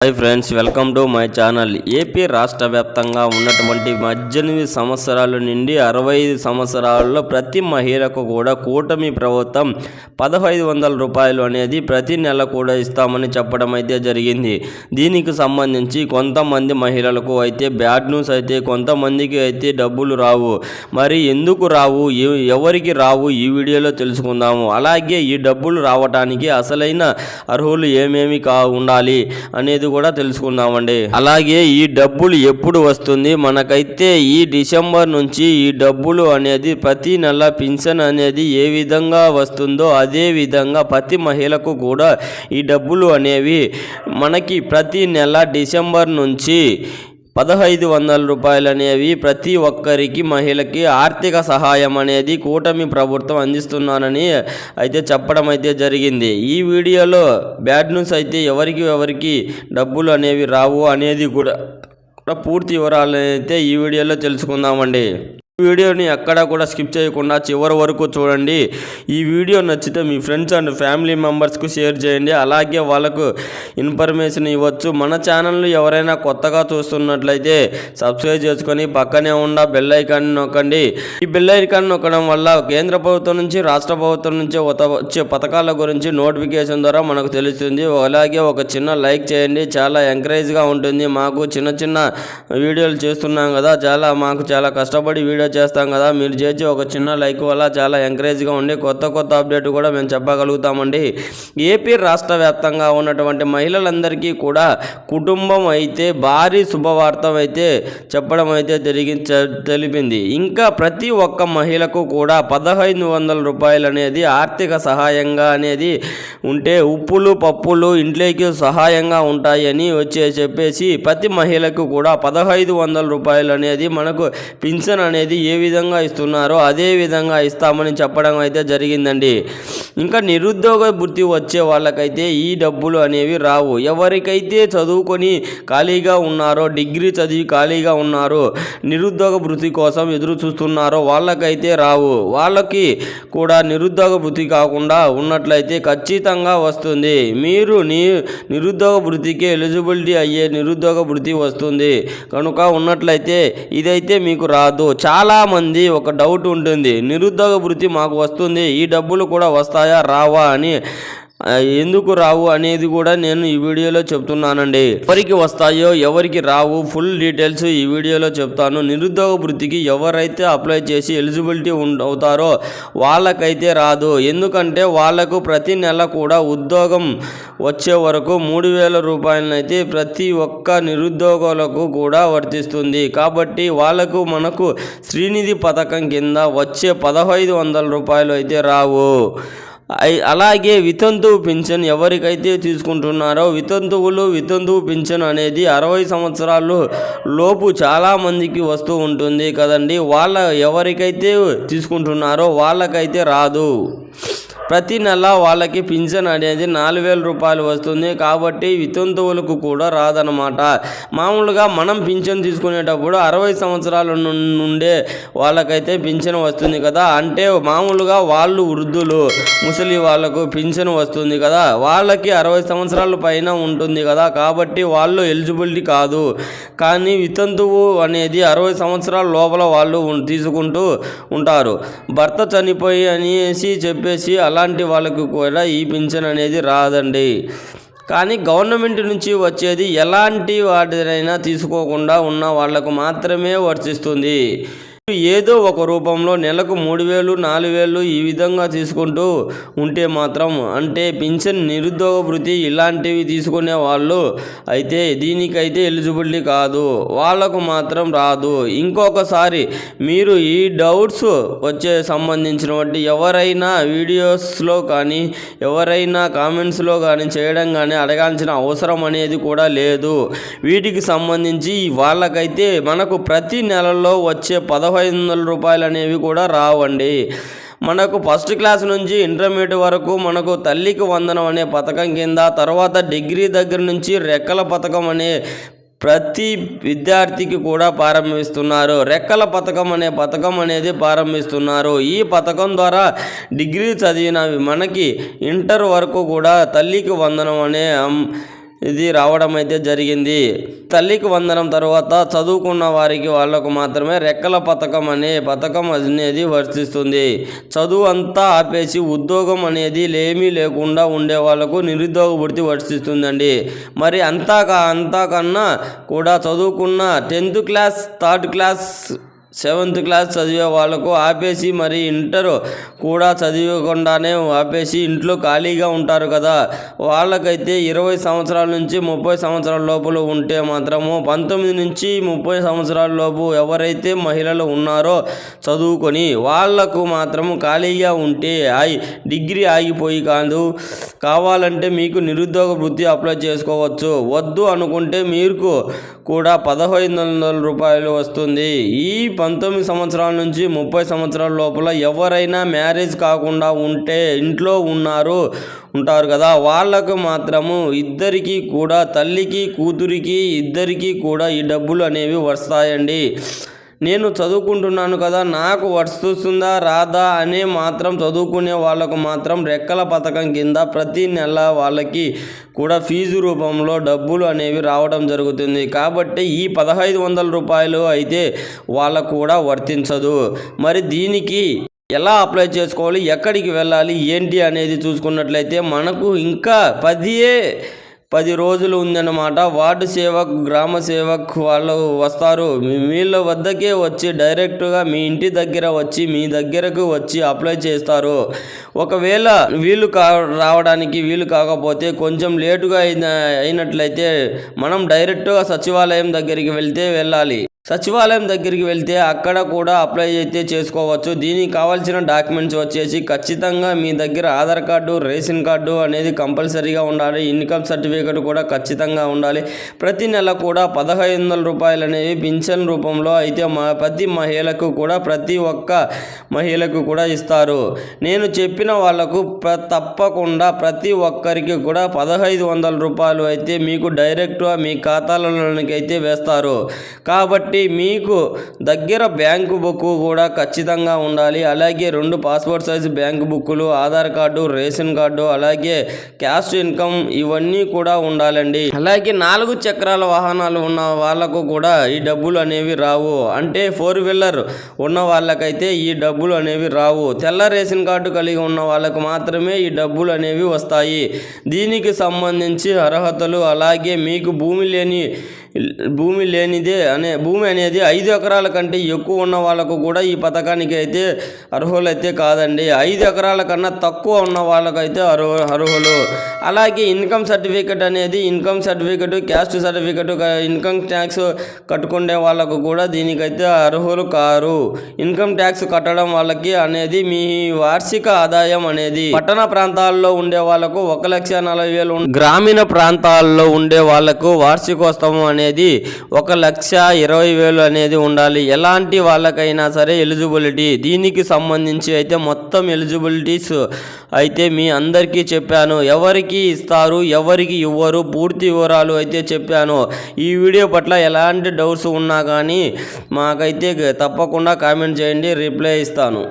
Hi friends welcome to my channel. AP రాష్ట్ర వ్యాప్తంగా ఉన్నటువంటి పద్దెనిమిది సంవత్సరాల నుండి అరవై ఐదు సంవత్సరాల్లో ప్రతి మహిళకు కూడా కూటమి ప్రభుత్వం పదహైదు వందల రూపాయలు అనేది ప్రతి నెల కూడా ఇస్తామని చెప్పడం అయితే జరిగింది. దీనికి సంబంధించి కొంతమంది మహిళలకు అయితే బ్యాడ్ న్యూస్ అయితే కొంతమందికి అయితే డబ్బులు రావు. మరి ఎందుకు రావు? ఎవరికి రావు? ఈ వీడియోలో తెలుసుకుందాము. అలాగే ఈ డబ్బులు రావటానికి అసలైన అర్హులు ఏమేమి కా ఉండాలి అనేది కూడా తెలుసుకుందామండి. అలాగే ఈ డబ్బులు ఎప్పుడు వస్తుంది? మనకైతే ఈ డిసెంబర్ నుంచి ఈ డబ్బులు అనేది ప్రతి నెల పింఛన్ అనేది ఏ విధంగా వస్తుందో అదే విధంగా ప్రతి మహిళకు కూడా ఈ డబ్బులు అనేవి మనకి ప్రతి నెల డిసెంబర్ నుంచి పదహైదు వందల రూపాయలు అనేవి ప్రతి ఒక్కరికి మహిళకి ఆర్థిక సహాయం అనేది కూటమి ప్రభుత్వం అందిస్తున్నానని అయితే చెప్పడం అయితే జరిగింది. ఈ వీడియోలో బ్యాడ్ న్యూస్ అయితే ఎవరికి ఎవరికి డబ్బులు అనేవి రావు అనేది కూడా పూర్తి వివరాలు అయితే ఈ వీడియోలో తెలుసుకుందామండి. వీడియోని ఎక్కడా కూడా స్కిప్ చేయకుండా చివరి వరకు చూడండి. ఈ వీడియో నచ్చితే మీ ఫ్రెండ్స్ అండ్ ఫ్యామిలీ మెంబర్స్కు షేర్ చేయండి. అలాగే వాళ్ళకు ఇన్ఫర్మేషన్ ఇవ్వచ్చు. మన ఛానల్ని ఎవరైనా కొత్తగా చూస్తున్నట్లయితే సబ్స్క్రైబ్ చేసుకొని పక్కనే ఉన్న బెల్ ఐకాన్ నొక్కండి. ఈ బెల్ ఐకాన్ నొక్కడం వల్ల కేంద్ర ప్రభుత్వం నుంచి రాష్ట్ర ప్రభుత్వం నుంచి వత- వచ్చే పథకాల గురించి నోటిఫికేషన్ ద్వారా మనకు తెలుస్తుంది. అలాగే ఒక చిన్న లైక్ చేయండి. చాలా ఎంకరేజ్గా ఉంటుంది. మాకు చిన్న చిన్న వీడియోలు చేస్తున్నాం కదా. చాలా మాకు చాలా కష్టపడి వీడియో చేస్తాం కదా. మీరు చేసి ఒక చిన్న లైక్ వల్ల చాలా ఎంకరేజ్గా ఉండి కొత్త కొత్త అప్డేట్ కూడా మేము చెప్పగలుగుతామండి. ఏపీ రాష్ట్ర వ్యాప్తంగా ఉన్నటువంటి మహిళలందరికీ కూడా కుటుంబం అయితే భారీ శుభవార్త అయితే చెప్పడం అయితే జరిగి తెలిపింది. ఇంకా ప్రతి ఒక్క మహిళకు కూడా పదహైదు వందల రూపాయలు అనేది ఆర్థిక సహాయంగా అనేది ఉంటే ఉప్పులు పప్పులు ఇంట్లోకి సహాయంగా ఉంటాయని వచ్చే చెప్పేసి ప్రతి మహిళకు కూడా పదహైదు వందల రూపాయలు అనేది మనకు పింఛన్ అనేది ఏ విధంగా ఇస్తున్నారో అదే విధంగా ఇస్తామని చెప్పడం అయితే జరిగిందండి. ఇంకా నిరుద్యోగ వృత్తి వచ్చే వాళ్ళకైతే ఈ డబ్బులు అనేవి రావు. ఎవరికైతే చదువుకొని ఖాళీగా ఉన్నారో డిగ్రీ చదివి ఖాళీగా ఉన్నారో నిరుద్యోగ వృత్తి కోసం ఎదురు చూస్తున్నారో వాళ్ళకైతే రావు. వాళ్ళకి కూడా నిరుద్యోగ వృత్తి కాకుండా ఉన్నట్లయితే ఖచ్చితంగా వస్తుంది. మీరు నీ నిరుద్యోగ వృత్తికి ఎలిజిబిలిటీ అయ్యే నిరుద్యోగ వృత్తి వస్తుంది. కనుక ఉన్నట్లయితే ఇదైతే మీకు రాదు. చాలా చాలామంది ఒక డౌట్ ఉంటుంది నిరుద్యోగ వృత్తి మాకు వస్తుంది ఈ డబ్బులు కూడా వస్తాయా రావా అని. ఎందుకు రావు అనేది కూడా నేను ఈ వీడియోలో చెప్తున్నానండి. ఎవరికి వస్తాయో ఎవరికి రావు ఫుల్ డీటెయిల్స్ ఈ వీడియోలో చెప్తాను. నిరుద్యోగ వృత్తికి ఎవరైతే అప్లై చేసి ఎలిజిబిలిటీ ఉం- అవుతారో వాళ్ళకైతే రాదు. ఎందుకంటే వాళ్ళకు ప్రతి నెల కూడా ఉద్యోగం వచ్చే వరకు మూడు వేల రూపాయలనైతే ప్రతి ఒక్క నిరుద్యోగులకు కూడా వర్తిస్తుంది. కాబట్టి వాళ్ళకు మనకు శ్రీనిధి పథకం కింద వచ్చే పదహైదు వందల రూపాయలు అయితే రావు. అలాగే వితంతువు పింఛన్ ఎవరికైతే తీసుకుంటున్నారో వితంతువులు వితంతువు పింఛన్ అనేది అరవై సంవత్సరాలు లోపు చాలా మందికి వస్తూ ఉంటుంది కదండి. వాళ్ళ ఎవరికైతే తీసుకుంటున్నారో వాళ్ళకైతే రాదు. ప్రతి నెల వాళ్ళకి పింఛన్ అనేది నాలుగు వేల రూపాయలు వస్తుంది కాబట్టి వితంతువులకు కూడా రాదనమాట మామూలుగా మనం పింఛన్ తీసుకునేటప్పుడు అరవై సంవత్సరాల నుండే వాళ్ళకైతే పింఛన్ వస్తుంది కదా. అంటే మామూలుగా వాళ్ళు వృద్ధులు ముసలి వాళ్ళకు పింఛన్ వస్తుంది కదా. వాళ్ళకి అరవై సంవత్సరాల పైన ఉంటుంది కదా. కాబట్టి వాళ్ళు ఎలిజిబిలిటీ కాదు. కానీ వితంతువు అనేది అరవై సంవత్సరాల లోపల వాళ్ళు తీసుకుంటూ ఉంటారు. భర్త చనిపోయి అనేసి చెప్పేసి అలా అలాంటి వాళ్ళకు కూడా ఈ పింఛన్ అనేది రాదండి. కానీ గవర్నమెంట్ నుంచి వచ్చేది ఎలాంటి వాటినైనా తీసుకోకుండా ఉన్న వాళ్ళకు మాత్రమే వర్తిస్తుంది. ఏదో ఒక రూపంలో నెలకు మూడు వేలు నాలుగు వేలు ఈ విధంగా తీసుకుంటూ ఉంటే మాత్రం అంటే పింఛన్ నిరుద్యోగ వృత్తి ఇలాంటివి తీసుకునే వాళ్ళు అయితే దీనికైతే ఎలిజిబిలిటీ కాదు. వాళ్ళకు మాత్రం రాదు. ఇంకొకసారి మీరు ఈ డౌట్స్ వచ్చే సంబంధించినటువంటి ఎవరైనా వీడియోస్లో కానీ ఎవరైనా కామెంట్స్లో కానీ చేయడం కానీ అడగాల్సిన అవసరం అనేది కూడా లేదు. వీటికి సంబంధించి వాళ్ళకైతే మనకు ప్రతి నెలలో వచ్చే పదహైదు వందల రూపాయలు అనేవి కూడా రావండి. మనకు ఫస్ట్ క్లాస్ నుంచి ఇంటర్మీడియట్ వరకు మనకు తల్లికి వందనం అనే పథకం కింద తర్వాత డిగ్రీ దగ్గర నుంచి రెక్కల పథకం అనే ప్రతి విద్యార్థికి కూడా ప్రారంభిస్తున్నారు. రెక్కల పథకం అనే పథకం అనేది ప్రారంభిస్తున్నారు. ఈ పథకం ద్వారా డిగ్రీ చదివినవి మనకి ఇంటర్ వరకు కూడా తల్లికి వందనం అనే అం- ఇది రావడం అయితే జరిగింది. తల్లికి వందనం తర్వాత చదువుకున్న వారికి వాళ్ళకు మాత్రమే రెక్కల పథకం అనే పథకం అనేది వర్తిస్తుంది. చదువు అంతా ఆపేసి ఉద్యోగం అనేది లేమీ లేకుండా ఉండే వాళ్ళకు నిరుద్యోగ వృత్తి వర్తిస్తుందండి. మరి అంతా కా- అంతా కన్నా కూడా చదువుకున్న tenth class third class seventh class చదివే వాళ్ళకు ఆపేసి మరి ఇంటర్ కూడా చదివకుండానే ఆపేసి ఇంట్లో ఖాళీగా ఉంటారు కదా. వాళ్ళకైతే ఇరవై సంవత్సరాల నుంచి ముప్పై సంవత్సరాల లోపల ఉంటే మాత్రము పంతొమ్మిది నుంచి ముప్పై సంవత్సరాల లోపు ఎవరైతే మహిళలు ఉన్నారో చదువుకొని వాళ్ళకు మాత్రము ఖాళీగా ఉంటే ఆగి డిగ్రీ ఆగిపోయి కాదు. కావాలంటే మీకు నిరుద్యోగ వృత్తి అప్లై చేసుకోవచ్చు. వద్దు అనుకుంటే మీకు కూడా పదహైదు వందల రూపాయలు వస్తుంది. ఈ పంతొమ్మిది సంవత్సరాల నుంచి ముప్పై సంవత్సరాల లోపల ఎవరైనా మ్యారేజ్ కాకుండా ఉంటే ఇంట్లో ఉన్నారు ఉంటారు కదా. వాళ్ళకు మాత్రము ఇద్దరికి కూడా తల్లికి కూతురికి ఇద్దరికి కూడా ఈ డబ్బులు అనేవి వస్తాయండి. నేను చదువుకుంటున్నాను కదా నాకు వస్తుందా రాదా అనే మాత్రం చదువుకునే వాళ్ళకు మాత్రం రెక్కల పథకం కింద ప్రతి నెల వాళ్ళకి కూడా ఫీజు రూపంలో డబ్బులు అనేవి రావడం జరుగుతుంది. కాబట్టి ఈ పదహైదు వందల రూపాయలు అయితే వాళ్ళకు కూడా వర్తించదు. మరి దీనికి ఎలా అప్లై చేసుకోవాలి ఎక్కడికి వెళ్ళాలి ఏంటి అనేది చూసుకున్నట్లయితే మనకు ఇంకా పదియే పది రోజులు ఉందన్నమాట. వార్డు సేవక్ గ్రామ సేవక్ వాళ్ళు వస్తారు. వీళ్ళ వద్దకే వచ్చి డైరెక్ట్గా మీ ఇంటి దగ్గర వచ్చి మీ దగ్గరకు వచ్చి అప్లై చేస్తారు. ఒకవేళ వీలు కా రావడానికి వీలు కాకపోతే కొంచెం లేటుగా అయిన అయినట్లయితే మనం డైరెక్ట్గా సచివాలయం దగ్గరికి వెళ్తే వెళ్ళాలి. సచివాలయం దగ్గరికి వెళ్తే అక్కడ కూడా అప్లై అయితే చేసుకోవచ్చు. దీనికి కావాల్సిన డాక్యుమెంట్స్ వచ్చేసి ఖచ్చితంగా మీ దగ్గర ఆధార్ కార్డు రేషన్ కార్డు అనేది కంపల్సరీగా ఉండాలి. ఇన్కమ్ సర్టిఫికేట్ కూడా ఖచ్చితంగా ఉండాలి. ప్రతి నెల కూడా పదహైదు వందల రూపాయలు అనేవి పింఛన్ రూపంలో అయితే మా ప్రతి మహిళకు కూడా ప్రతి ఒక్క మహిళకు కూడా ఇస్తారు. నేను చెప్పిన వాళ్ళకు ప్ర తప్పకుండా ప్రతి ఒక్కరికి కూడా పదహైదు వందల రూపాయలు అయితే మీకు డైరెక్ట్గా మీ ఖాతాలలోనికి అయితే వేస్తారు. కాబట్టి మీకు దగ్గర బ్యాంకు బుక్ కూడా ఖచ్చితంగా ఉండాలి. అలాగే రెండు పాస్పోర్ట్ సైజు బ్యాంకు బుక్కులు ఆధార్ కార్డు రేషన్ కార్డు అలాగే క్యాష్ ఇన్కమ్ ఇవన్నీ కూడా ఉండాలండి. అలాగే నాలుగు చక్రాల వాహనాలు ఉన్న వాళ్ళకు కూడా ఈ డబ్బులు అనేవి రావు. అంటే ఫోర్ వీలర్ ఉన్న వాళ్ళకైతే ఈ డబ్బులు అనేవి రావు. తెల్ల రేషన్ కార్డు కలిగి ఉన్న వాళ్ళకు మాత్రమే ఈ డబ్బులు అనేవి వస్తాయి. దీనికి సంబంధించి అర్హతలు అలాగే మీకు భూమి లేని భూమి లేనిదే అనే భూమి అనేది ఐదు ఎకరాల కంటే ఎక్కువ ఉన్న వాళ్ళకు కూడా ఈ పథకానికి అయితే అర్హులైతే కాదండి. ఐదు ఎకరాల కన్నా తక్కువ ఉన్న వాళ్ళకైతే అర్హు అర్హులు. అలాగే ఇన్కమ్ సర్టిఫికెట్ అనేది income certificate caste certificate income tax కట్టుకునే వాళ్ళకు కూడా దీనికైతే అర్హులు కారు. ఇన్కమ్ ట్యాక్స్ కట్టడం వాళ్ళకి అనేది మీ వార్షిక ఆదాయం అనేది. పట్టణ ప్రాంతాల్లో ఉండే వాళ్ళకు ఒక లక్ష నలభై వేలు గ్రామీణ ప్రాంతాల్లో ఉండే వాళ్ళకు వార్షికోత్సవం అనేది ఒక లక్ష ఇరవై వేలు అనేది ఉండాలి. ఎలాంటి వాళ్ళకైనా సరే ఎలిజిబిలిటీ. దీనికి సంబంధించి అయితే మొత్తం ఎలిజిబిలిటీస్ అయితే మీ అందరికీ చెప్పాను. ఎవరికి ఇస్తారు ఎవరికి ఇవ్వరు పూర్తి వివరాలు అయితే చెప్పాను. ఈ వీడియో పట్ల ఎలాంటి డౌట్స్ ఉన్నా కానీ మాకైతే తప్పకుండా కామెంట్ చేయండి రిప్లై ఇస్తాను.